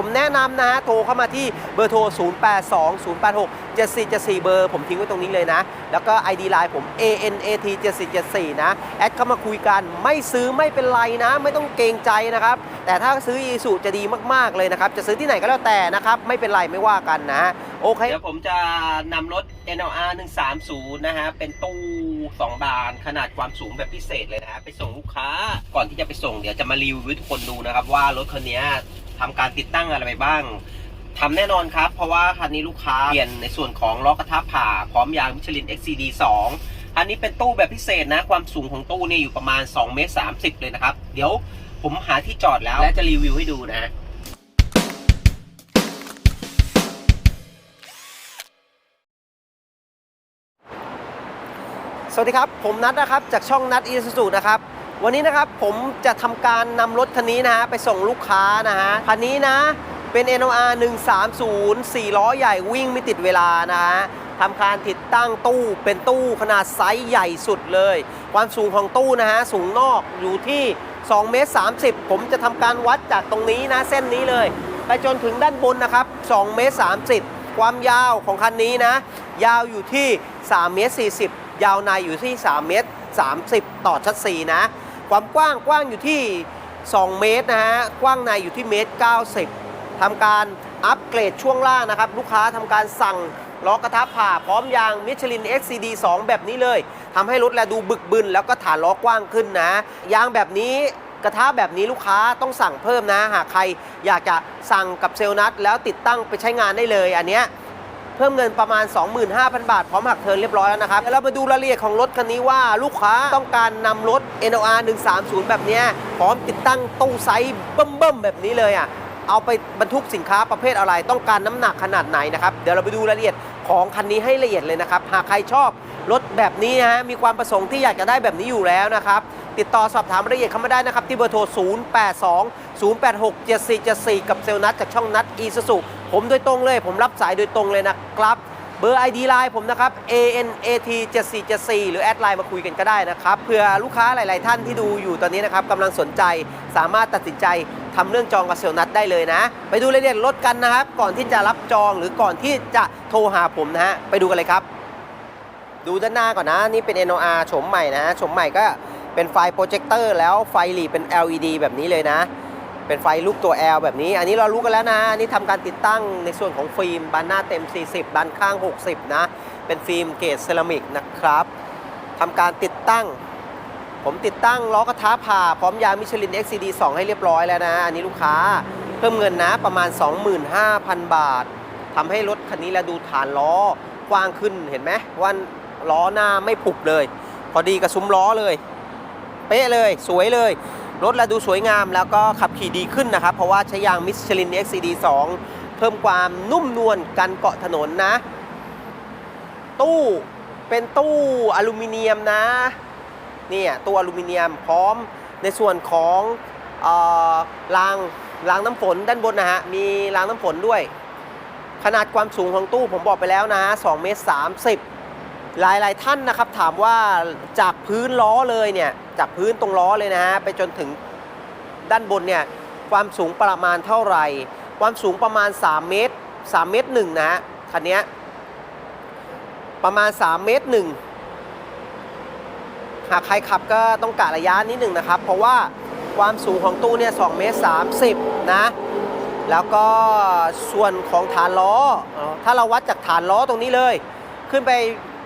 ผมแนะนำนะฮะโทรเข้ามาที่เบอร์โทร 082 086 7474 เบอร์ผมทิ้งไว้ตรงนี้เลยนะ แล้วก็ ID Line ผม ANAT 7474นะ แอดเข้ามาคุยกันไม่ซื้อไม่เป็นไรนะ ไม่ต้องเกรงใจนะครับ แต่ถ้าซื้ออีสุจะดีมาก ๆ เลยนะครับ จะซื้อที่ไหนก็แล้วแต่นะครับ ไม่เป็นไรไม่ว่ากันนะโอเคเดี๋ยวผมจะนำรถ NLR 130 นะฮะ เป็นตู้ 2 บานขนาดความสูงแบบพิเศษเลยนะฮะ ไปส่งลูกค้า ก่อนที่จะไปส่งเดี๋ยวจะมารีวิวให้ทุกคนดูนะครับว่ารถคันนี้ ทำการติดตั้งอะไรไปบ้างทำแน่นอนครับ เพราะว่าคันนี้ลูกค้าเปลี่ยนในส่วนของล้อกระทะผ่าพร้อมยางมิชลิน XCD 2อันนี้เป็นตู้แบบพิเศษนะ ความสูงของตู้เนี่ยอยู่ประมาณ2เมตร30 เลยนะครับ เดี๋ยวผมหาที่จอดแล้วและจะรีวิวให้ดูนะสวัสดีครับ ผมนัทนะครับ จากช่องนัทอีซูซูนะครับ วันนี้นะครับผมจะทำการนำรถคันนี้นะฮะไปส่งลูกค้านะฮะคันนี้นะเป็น NOR 130 4ล้อใหญ่วิ่งไม่ติดเวลานะฮะทำการติดตั้งตู้เป็นตู้ขนาดไซส์ใหญ่สุดเลย ความสูงของตู้นะฮะสูงนอกอยู่ที่2เมตร30 ผมจะทำการวัดจากตรงนี้นะเส้นนี้เลย ไปจนถึงด้านบนนะครับ2เมตร30 ความยาวของคันนี้นะ ยาวอยู่ที่3เมตร40 ยาวในอยู่ที่3เมตร30 ต่อชัดซีนะ ความกว้างกว้างอยู่ที่ 2 เมตรนะฮะกว้างในอยู่ที่เมตร 90ทำการอัปเกรดช่วงล่างนะครับ ลูกค้าทำการสั่งล้อกระทะผ่าพร้อมยางมิชลิน XCD 2 แบบนี้เลยทำให้รถแลดูบึกบึนแล้วก็ฐานล้อกว้างขึ้นนะยางแบบนี้กระทะแบบนี้ลูกค้าต้องสั่งเพิ่มนะ หากใครอยากจะสั่งกับเซลนัทแล้วติดตั้งไปใช้งานได้เลยอันเนี้ย เพิ่มเงินประมาณ 25,000 บาท พร้อมหักเทิร์นเรียบร้อยแล้วนะครับเดี๋ยวเรามาดูรายละเอียดของรถคันนี้ว่าลูกค้าต้องการนำรถ NOR 130 แบบนี้พร้อมติดตั้งตู้ไซส์เบิ่มๆแบบนี้เลยอะเอาไปบรรทุกสินค้าประเภทอะไร ต้องการน้ำหนักขนาดไหนนะครับ เดี๋ยวเราไปดูรายละเอียดของคันนี้ให้ละเอียดเลยนะครับ หากใครชอบรถแบบนี้นะฮะมีความประสงค์ที่อยากจะได้แบบนี้อยู่แล้วนะครับ ติดต่อสอบถามรายละเอียดเข้ามาได้นะครับ ที่เบอร์โทร 082 086 7474 กับเซลล์นัทจากช่องนัทอีซูซู ผมโดยตรงเลย ผมรับสายโดยตรงเลยนะครับ เบอร์ ID Line ผมนะครับ ANAT 7474หรือแอดไลน์มาคุยกันก็ได้นะครับเผื่อลูกค้าหลาย ๆ ท่านที่ดูอยู่ตอนนี้นะครับกำลังสนใจสามารถตัดสินใจทำเรื่องจองกับเซลล์นัทได้เลยนะ ไปดูรายละเอียดรถกันนะครับ ก่อนที่จะรับจองหรือก่อนที่จะโทรหาผมนะฮะไปดูกันเลยครับ ดูด้านหน้าก่อนนะนี่เป็น NOR โฉมใหม่นะโฉมใหม่ก็เป็นไฟโปรเจคเตอร์แล้วไฟหลีเป็น LED แบบนี้เลยนะ เป็นไฟลูกตัว L แบบนี้ อันนี้เรารู้กันแล้วนะอันนี้ทำการติดตั้งในส่วนของฟิล์มบานหน้าเต็ม 40 บานข้าง 60 นะ เป็นฟิล์มเกรดเซรามิกนะครับทำการติดตั้ง ผมติดตั้งล้อกระทะผ่าพร้อมยางมิชลิน XCD 2 ให้เรียบร้อยแล้วนะ อันนี้ลูกค้าเพิ่มเงินนะประมาณ 25,000 บาททำให้รถคันนี้แล้วดูฐานล้อกว้างขึ้นเห็นไหมว่าล้อหน้าไม่ผุบเลย พอดีกับซุ้มล้อเลย เป๊ะเลยสวยเลย รถและดูสวยงามแล้วก็ขับขี่ดีขึ้นนะครับ เพราะว่าใช้ยางมิชลิน XCD 2 เพิ่มความนุ่มนวลกันเกาะถนนนะ ตู้เป็นตู้อลูมิเนียมนะเนี่ยตู้อลูมิเนียมพร้อมในส่วนของออรางรางน้ำฝนด้านบนนะฮะมีรางน้ำฝนด้วย ขนาดความสูงของตู้ผมบอกไปแล้วนะ2เมตร30 หลายหลายท่านนะครับถามว่าจากพื้นล้อเลยเนี่ยจากพื้นตรงล้อเลยนะฮะไปจนถึงด้านบนเนี่ยความสูงประมาณเท่าไหร่ ความสูงประมาณ 3 เมตร 3 เมตรหนึ่งนะฮะคันนี้ประมาณ 3 เมตรหนึ่งหากใครขับก็ต้องกะระยะนิดหนึ่งนะครับ เพราะว่าความสูงของตู้เนี่ย2เมตร 30 นะ แล้วก็ส่วนของฐานล้อ ถ้าเราวัดจากฐานล้อตรงนี้เลย ขึ้นไป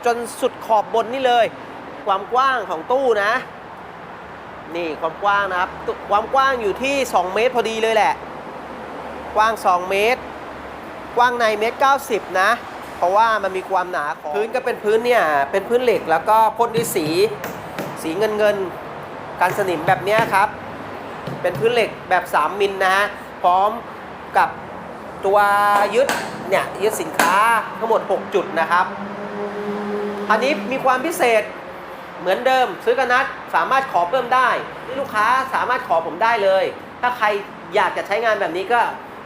จนสุดขอบบนนี่เลย ความกว้างของตู้นะ นี่ความกว้างนะครับ ความกว้างอยู่ที่ 2 เมตรพอดีเลยแหละ กว้าง 2 เมตร กว้างในเมตร 90 นะ เพราะว่ามันมีความหนาของพื้นก็เป็นพื้นเนี่ยเป็นพื้นเหล็กแล้วก็พ่นด้วยสี สีเงินเงินกันสนิมแบบนี้ครับ เป็นพื้นเหล็กแบบ 3 มิลนะฮะพร้อมกับตัวยึดเนี่ยยึดสินค้าทั้งหมด 6 จุดนะครับ อันนี้มีความพิเศษเหมือนเดิม ซื้อกันนัดสามารถขอเพิ่มได้ลูกค้าสามารถขอผมได้เลย ถ้าใครอยากจะใช้งานแบบนี้ก็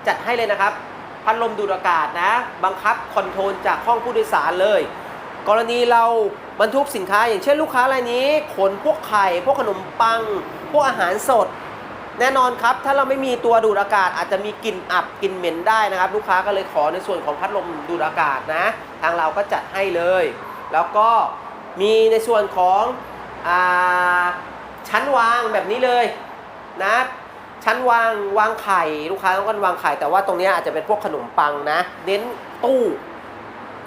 จัดให้เลยนะครับ พัดลมดูดอากาศนะ บังคับคอนโทรลจากห้องผู้โดยสารเลย กรณีเราบรรทุกสินค้า อย่างเช่นลูกค้ารายนี้ขนพวกไข่ พวกขนมปัง พวกอาหารสด แน่นอนครับ ถ้าเราไม่มีตัวดูดอากาศอาจจะมีกลิ่นอับกลิ่นเหม็นได้นะครับ ลูกค้าก็เลยขอในส่วนของพัดลมดูดอากาศนะ ทางเราก็จัดให้เลย แล้วก็มีในส่วนของอชั้นวางแบบนี้เลยนะชั้นวางวางไข่ลูกค้าต้องการวางไข่แต่ว่าตรงนี้อาจจะเป็นพวกขนมปังนะ เน้นตู้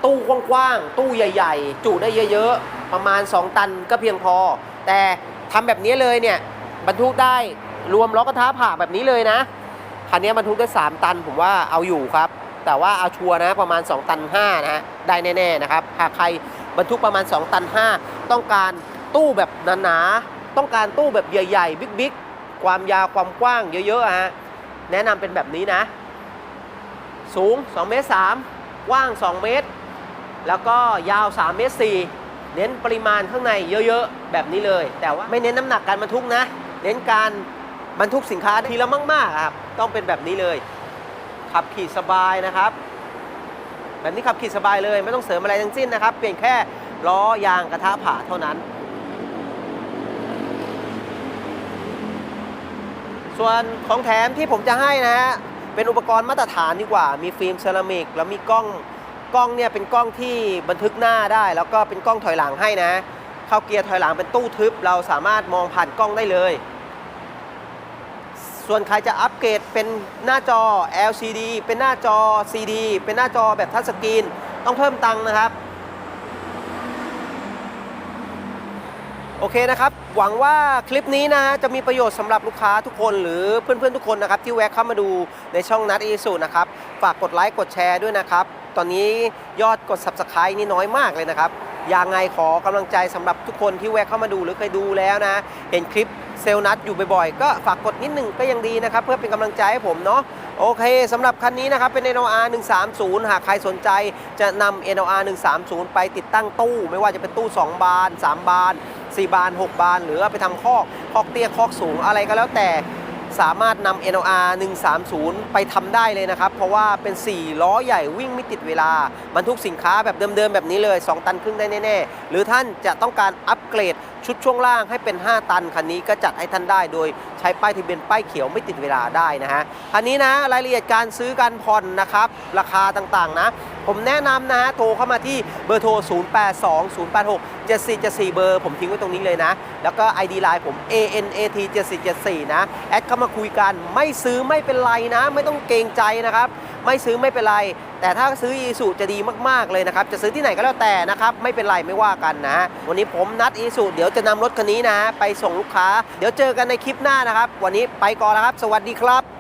ตู้กว้างๆตู้ใหญ่ ๆ จุได้เยอะๆ ประมาณ 2 ตันก็เพียงพอ แต่ทำแบบนี้เลยเนี่ยบรรทุกได้รวมล้อกระทะผ่าแบบนี้เลยนะคันนี้บรรทุกได้ 3 ตันผมว่าเอาอยู่ครับ แต่ว่าเอาชัวนะประมาณ 2 ตัน5นะฮะได้แน่ๆนะครับหากใคร บรรทุกประมาณ 2 ตัน 5 ต้องการตู้แบบหนาๆ ต้องการตู้แบบใหญ่ๆ บิ๊กๆ ความยาวความกว้างเยอะๆอะฮะ แนะนำเป็นแบบนี้นะ สูง2เมตร3กว้าง 2 เมตร แล้วก็ยาว3เมตร4เน้นปริมาณข้างในเยอะๆ แบบนี้เลย แต่ว่าไม่เน้นน้ำหนักการบรรทุกนะ เน้นการบรรทุกสินค้าทีละมากๆครับ ต้องเป็นแบบนี้เลย ขับขี่สบายนะครับ แบบนี้ขับขี่สบายเลย ไม่ต้องเสริมอะไรทั้งสิ้นนะครับ เปลี่ยนแค่ล้อยางกระทะผ่าเท่านั้น ส่วนของแถมที่ผมจะให้นะฮะ เป็นอุปกรณ์มาตรฐานดีกว่า มีฟิล์มเซรามิก แล้วมีกล้อง กล้องเนี่ยเป็นกล้องที่บันทึกหน้าได้ แล้วก็เป็นกล้องถอยหลังให้นะ เข้าเกียร์ถอยหลังเป็นตู้ทึบ เราสามารถมองผ่านกล้องได้เลย ส่วนใครจะอัปเกรดเป็นหน้าจอ LCD เป็นหน้าจอ CD เป็นหน้าจอแบบทัชสกรีน ต้องเพิ่มตังค์นะครับ โอเคนะครับ หวังว่าคลิปนี้นะจะมีประโยชน์สำหรับลูกค้าทุกคนหรือเพื่อนๆทุกคนนะครับที่แวะเข้ามาดูในช่องนัดอีสุนะครับ ฝากกดไลค์กดแชร์ด้วยนะครับ ตอนนี้ยอดกด Subscribe นี่น้อยมากเลยนะครับยังไงขอกำลังใจสำหรับทุกคนที่แวะเข้ามาดูหรือเคยดูแล้วนะ เห็นคลิป เซลนัดอยู่บ่อยๆ ก็ฝากกดนิดหนึ่งก็ยังดีนะครับ เพื่อเป็นกำลังใจให้ผมเนาะโอเคสำหรับคันนี้นะครับ เป็น NOR 130 หากใครสนใจจะนำ NOR 130 ไปติดตั้งตู้ ไม่ว่าจะเป็นตู้ 2 บาน 3 บาน 4 บาน 6 บาน หรือไปทำคอกคอกเตี้ยคอกสูงอะไรก็แล้วแต่ สามารถนำ NOR 130 ไปทำได้เลยนะครับ เพราะว่าเป็น 4 ล้อใหญ่วิ่งไม่ติดเวลา บรรทุกสินค้าแบบเดิมๆ แบบนี้เลย 2 ตันครึ่งได้แน่ๆ หรือท่านจะต้องการอัปเกรดชุดช่วงล่างให้เป็น 5 ตัน คันนี้ก็จัดให้ท่านได้โดยใช้ป้ายทะเบียนป้ายเขียวไม่ติดเวลาได้นะฮะ คันนี้นะรายละเอียดการซื้อการผ่อนนะครับ ราคาต่างๆนะ ผมแนะนำนะฮะโทรเข้ามาที่เบอร์โทร 082086 7474 เบอร์ ผมทิ้งไว้ตรงนี้เลยนะ แล้วก็ ID Line ผม ANAT 7474 นะ แอดเข้ามาคุยกัน ไม่ซื้อไม่เป็นไรนะ ไม่ต้องเกรงใจนะครับ ไม่ซื้อไม่เป็นไร แต่ถ้าซื้ออีสุจะดีมาก ๆ เลยนะครับ จะซื้อที่ไหนก็แล้วแต่นะครับ ไม่เป็นไรไม่ว่ากันนะ วันนี้ผมนัดอีสุเดี๋ยวจะนำรถคันนี้นะ ไปส่งลูกค้า เดี๋ยวเจอกันในคลิปหน้านะครับ วันนี้ไปก่อนแล้วครับ สวัสดีครับ